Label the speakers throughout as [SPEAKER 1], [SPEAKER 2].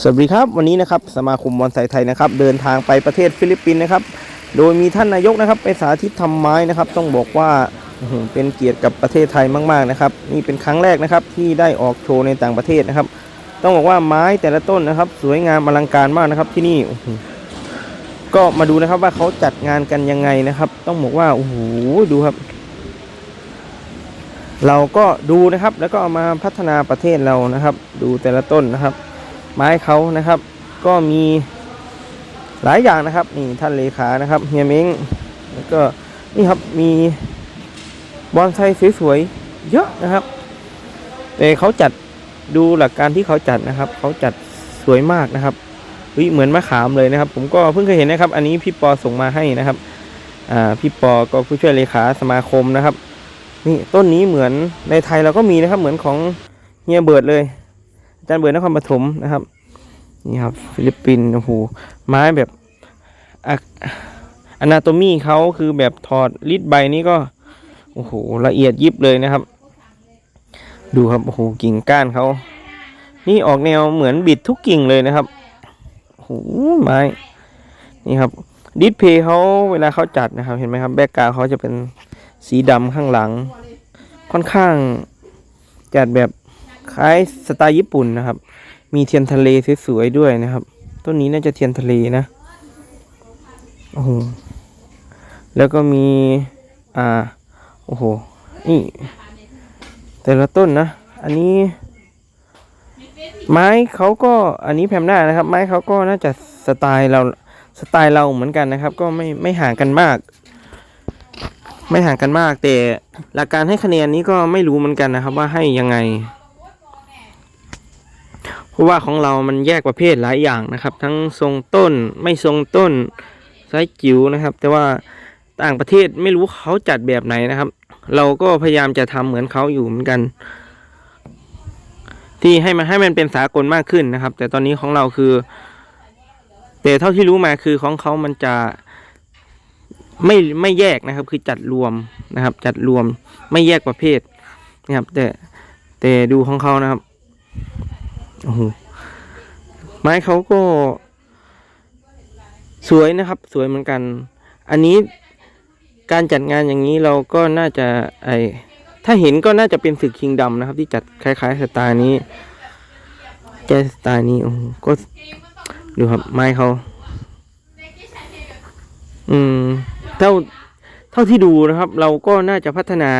[SPEAKER 1] สวัสดีครับวันนี้นะครับสมาคมบอนไซไทยนะครับเดินทางไปประเทศฟิลิปปินส์นะครับ โดยมีท่านนายกนะครับไปสาธิตทำไม้นะครับ ต้องบอกว่าเป็นเกียรติกับประเทศไทยมากๆนะครับ นี่เป็นครั้งแรกนะครับที่ได้ออกโชว์ในต่างประเทศนะครับ ต้องบอกว่าไม้แต่ละต้นนะครับ สวยงามอลังการมากนะครับที่นี่ก็มาดูนะครับว่าเขาจัดงานกันยังไงนะครับ ต้องบอกว่าโอ้โหดูครับ เราก็ดูนะครับแล้วก็เอามาพัฒนาประเทศเรานะครับ ดูแต่ละต้นนะครับ ไม้เขานะครับ ก็มีหลายอย่างนะครับนี่ท่านเลขานะครับเฮียเม้งแล้วก็นี่ครับมีบอนไซสวยๆเยอะนะครับแต่เขาจัดดูหลักการที่เขาจัดนะครับ เขาจัดสวยมากนะครับเฮ้ยเหมือนมะขามเลยนะครับ ผมก็เพิ่งเคยเห็นนะครับ อันนี้พี่ปอส่งมาให้นะครับอ่าพี่ปอก็ผู้ช่วยเลขาสมาคมนะครับ นี่ต้นนี้เหมือนในไทยเราก็มีนะครับ เหมือนของเฮียเบิร์ดเลย อาจารย์เบิร์ดนครปฐมนะครับนี่ครับ ฟิลิปปินส์โอ้โหไม้แบบอนาโตมีเขาคือแบบถอดลิดใบนี้ก็โอ้โหละเอียดยิบเลยนะครับ ดูครับโอ้โหกิ่งก้านเขานี่ออกแนวเหมือนบิดทุกกิ่งเลยนะครับโอ้โหไม้นี่ครับดิสเพย์เขาเวลาเขาจัดนะครับ เห็นไหมครับ แบ็กกราวเขาจะเป็นสีดำข้างหลัง ค่อนข้างจัดแบบ คล้ายสไตล์ญี่ปุ่นนะครับ มีเทียนทะเลสวยๆด้วยนะครับ ต้นนี้น่าจะเทียนทะเลนะโอ้โหแล้วก็มี อ่า โอ้โห นี่ แต่ละต้นนะ อันนี้ ไม้เขาก็ อันนี้แพมหน้านะครับ ไม้เขาก็น่าจะสไตล์เรา สไตล์เราเหมือนกันนะครับ ก็ไม่ไม่ห่างกันมาก ไม่ห่างกันมาก แต่หลักการให้คะแนนนี้ก็ไม่รู้เหมือนกันนะครับ ว่าให้ยังไง เพราะว่าของเรามันแยกประเภทหลายอย่างนะครับ ทั้งทรงต้นไม่ทรงต้นไซส์จิ๋วนะครับ แต่ว่าต่างประเทศไม่รู้เขาจัดแบบไหนนะครับ เราก็พยายามจะทำเหมือนเขาอยู่เหมือนกัน ที่ให้มันให้มันเป็นสากลมากขึ้นนะครับ แต่ตอนนี้ของเราคือ แต่เท่าที่รู้มาคือของเขามันจะไม่ไม่แยกนะครับ คือจัดรวมนะครับ จัดรวมไม่แยกประเภทนะครับ แต่แต่ดูของเขานะครับ โอ้โหไม้เขาก็สวยนะครับ สวยเหมือนกัน อันนี้การจัดงานอย่างนี้เราก็น่าจะไอถ้าเห็นก็น่าจะเป็นศึกคิงดำนะครับ ที่จัดคล้ายๆสไตล์นี้แกสไตล์นี้โอ้ก็ดูครับไม้เขาอืมเท่าเท่าที่ดูนะครับ เราก็น่าจะพัฒนา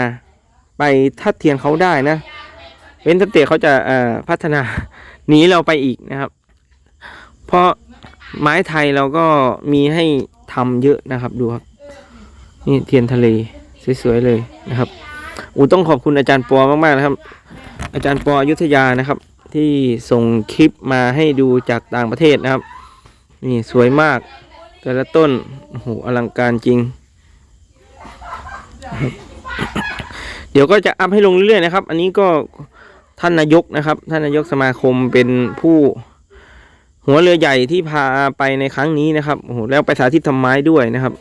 [SPEAKER 1] ไปทัดเทียนเขาได้นะ เว้นสเตจเขาจะพัฒนา หนีเราไปอีกนะครับ เพราะไม้ไทยเราก็มีให้ทำเยอะนะครับดูครับ นี่เทียนทะเลสวยๆเลยนะครับอูต้องขอบคุณอาจารย์ปอมากๆนะครับ อาจารย์ปออยุธยานะครับ ที่ส่งคลิปมาให้ดูจากต่างประเทศนะครับ นี่สวยมาก แต่ละต้นโอ้โหอลังการจริง เดี๋ยวก็จะอัพให้ลงเรื่อยๆนะครับ อันนี้ก็ ท่านนายกนะครับ ท่านนายกสมาคมเป็นผู้หัวเรือใหญ่ที่พาไปในครั้งนี้นะครับโอ้โหแล้วไปสาธิตทำไม้ด้วยนะครับ